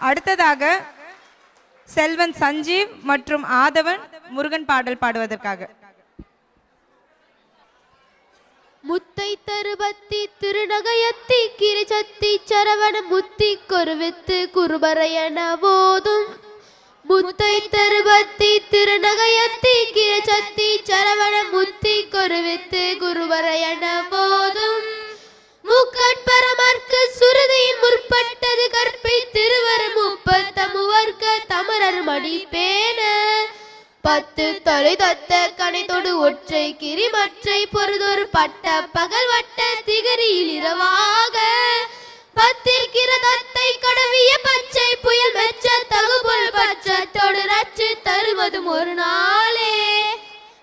அடுத்ததாக செல்வன் சஞ்சீவ் மற்றும் ஆதவன் முருகன் பாடல் பாடுவதற்காக. முத்தை தருபத்தி திருநகையத்தி கிரிசத்தி சரவண முத்தி கொருவித்து குருபரையன போதும் முத்தை தருபத்தி திருநகையத்தி கிரிசத்தி சரவண முத்தி கொருவித்து குருபரையன தமரர் மடி பேன பத்து தொலை தொத்த கனைத்தோடு ஒற்றை கிரிமற்றை பொருதொரு பட்ட பகல் வட்ட திகரியில் இரவாக. பத்திருக்கிற தத்தை கடவிய பச்சை புயல் மெச்ச தகுபொல் பச்சத்தோடு ரச்சு தருவதும் ஒரு நாளே.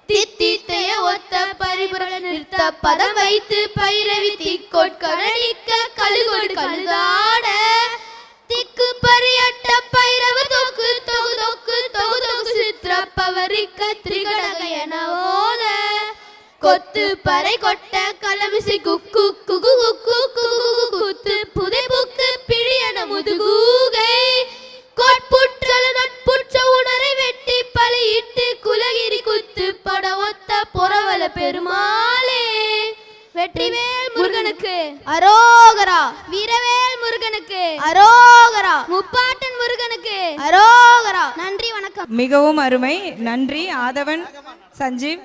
தித்தித்தைய ஒத்த பரிபுரள நிறுத்த பதம் வைத்து பைரவி தீக்கொட்கடனிக்க கழுகோடு கழுதா. சித்திரப்பவரிக்க திரிகடக என ஓத. கொத்து பறை கொட்ட கலமிசை குக்கு குகு குக்கு குகு குத்து. புதை புக்கு பிழியன முதுகூகை. கொட்புற்றல நட்புற்ற உணரை வெட்டி பலியிட்டு குலகிரி குத்து பட ஒத்த பொறவல பெருமாளே. வெற்றிவேல் முருகனுக்கு. அரோகரா. வீரவேல் முருகனுக்கு. அரோகரா. முப்பாட்டன் முருகனுக்கு அரோகரா நன்றி வணக்கம் மிகவும் அருமை. நன்றி. ஆதவன் சஞ்சீவ்.